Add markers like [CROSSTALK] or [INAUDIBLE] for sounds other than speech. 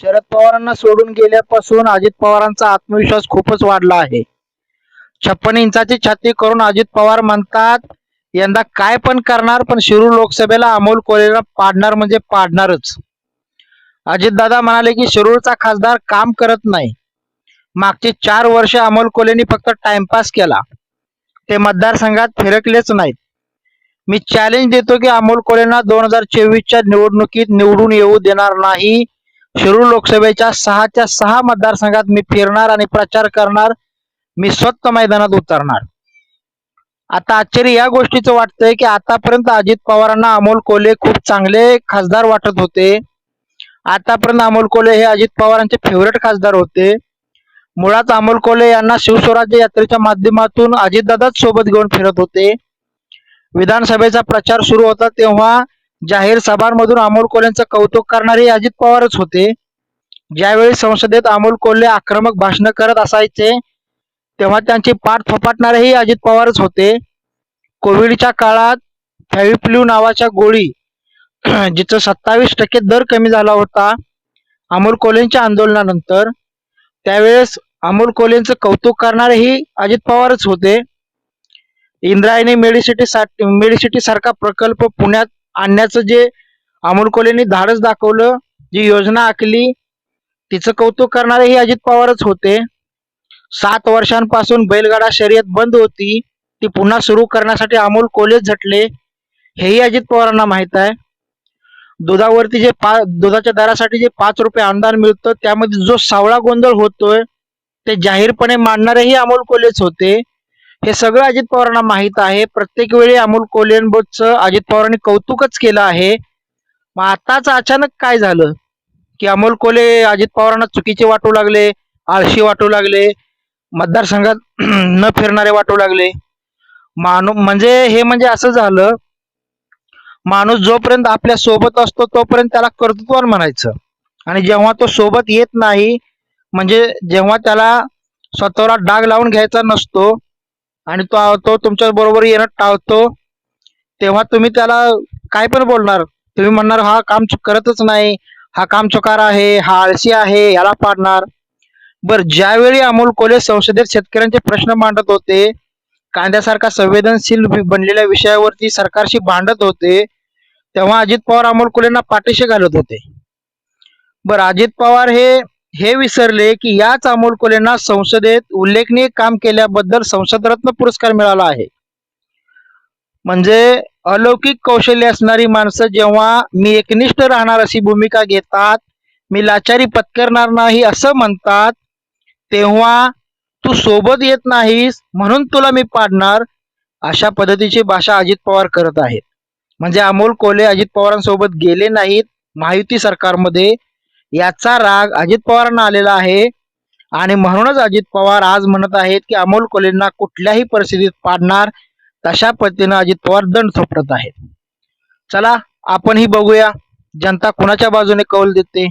शरद पवारांना सोडून गेल्यापासून अजित पवारांचा आत्मविश्वास खूपच वाढला आहे. छप्पन इंचाची छाती करून अजित पवार म्हणतात यंदा काय पण करणार पण शिरूर लोकसभेला अमोल कोल्हेला पाडणार म्हणजे पाडणारच. अजितदादा म्हणाले की शिरूरचा खासदार काम करत नाही. मागचे चार वर्ष अमोल कोलेनी फक्त टाइमपास केला. ते मतदारसंघात फिरकलेच नाहीत. मी चॅलेंज देतो की अमोल कोलेंना दोन हजार चोवीसच्या निवडणुकीत निवडून येऊ देणार नाही शिरूर लोकसभेच्या सहाच्या सहा मतदारसंघात मी फिरणार आणि प्रचार करणार. मी स्वतः मैदानात उतरणार. आता आश्चर्य या गोष्टीचं वाटतंय की आतापर्यंत अजित पवारांना अमोल कोले खूप चांगले खासदार वाटत होते. आतापर्यंत अमोल कोले हे अजित पवारांचे फेवरेट खासदार होते. मुळात अमोल कोले यांना शिवस्वराज्य यात्रेच्या माध्यमातून अजितदादाच सोबत घेऊन फिरत होते. विधानसभेचा प्रचार सुरू होता तेव्हा जाहीर सभांमधून अमोल कोल्हेंचं कौतुक करणारे अजित पवारच होते. ज्यावेळी संसदेत अमोल कोल्हे आक्रमक भाषण करत असायचे तेव्हा त्यांची पाठ थोपाटणारेही अजित पवारच होते. कोविडच्या काळात फॅविप्ल्यू नावाच्या गोळी जिचं सत्तावीस टक्के दर कमी झाला होता अमोल कोल्हेंच्या आंदोलनानंतर. त्यावेळेस अमोल कोल्हेंचं कौतुक करणारेही अजित पवारच होते. इंद्रायणी मेडिसिटी साठी मेडिसिटी सारखा प्रकल्प पुण्यात आणण्याचं जे अमोल कोलेंनी धाडस दाखवलं जी योजना आखली तिचं कौतुक करणारे ही अजित पवारच होते. सात वर्षांपासून बैलगाडा शर्यत बंद होती. ती पुन्हा सुरू करण्यासाठी अमोल कोल्हे झटले हेही अजित पवारांना माहीत आहे. दुधावरती जे पा दुधाच्या दरासाठी जे पाच रुपये अनुदान मिळतं त्यामध्ये जो सावळा गोंधळ होतोय ते जाहीरपणे मांडणारेही अमोल कोलेच होते. हे सगळं अजित पवारांना माहीत आहे. प्रत्येक वेळी अमोल कोल्हेंबोचं अजित पवारांनी कौतुकच केलं आहे. मग आताच अचानक काय झालं? की अमोल कोले अजित पवारांना चुकीचे वाटू लागले आळशी वाटू लागले मतदारसंघात [CLEARS THROAT] न फिरणारे वाटू लागले. माणू म्हणजे हे म्हणजे असं झालं माणूस जोपर्यंत आपल्यासोबत असतो तोपर्यंत त्याला कर्तृत्वान म्हणायचं. आणि जेव्हा तो सोबत येत नाही म्हणजे जेव्हा त्याला स्वतःला डाग लावून घ्यायचा नसतो आणि तो तो तुमच्या बरोबर येणं टाळतो. तेव्हा तुम्ही त्याला काय पण बोलणार तुम्ही म्हणणार हा काम करतच नाही. हा काम चुकार आहे हा आळशी आहे याला पाडणार. बर ज्यावेळी अमोल कोले संसदेत शेतकऱ्यांचे प्रश्न मांडत होते कांद्यासारखा संवेदनशील बनलेल्या विषयावरती सरकारशी भांडत होते तेव्हा अजित पवार अमोल कोलेंना पाठीशी घालत होते. बर अजित पवार हे हे विसरले की याच अमोल कोल्हेंना संसदेत उल्लेखनीय काम केल्याबद्दल संसदरत्न पुरस्कार मिळाला आहे. म्हणजे अलौकिक कौशल्य असणारी माणसं जेव्हा मी एकनिष्ठ राहणार अशी भूमिका घेतात मी लाचारी पत्करणार नाही असं म्हणतात तेव्हा तू सोबत येत नाहीस म्हणून तुला मी पाडणार अशा पद्धतीची भाषा अजित पवार करत आहेत. म्हणजे अमोल कोले अजित पवारांसोबत गेले नाहीत महायुती सरकारमध्ये याचा राग अजित पवारांना आलेला आहे. आणि म्हणूनच अजित पवार आज म्हणत आहेत की अमोल कोलेंना कुठल्याही परिस्थितीत पाडणार तशा पद्धतीनं अजित पवार दंड थोपटत आहेत. चला आपणही बघूया. जनता कुणाच्या बाजूने कौल देते?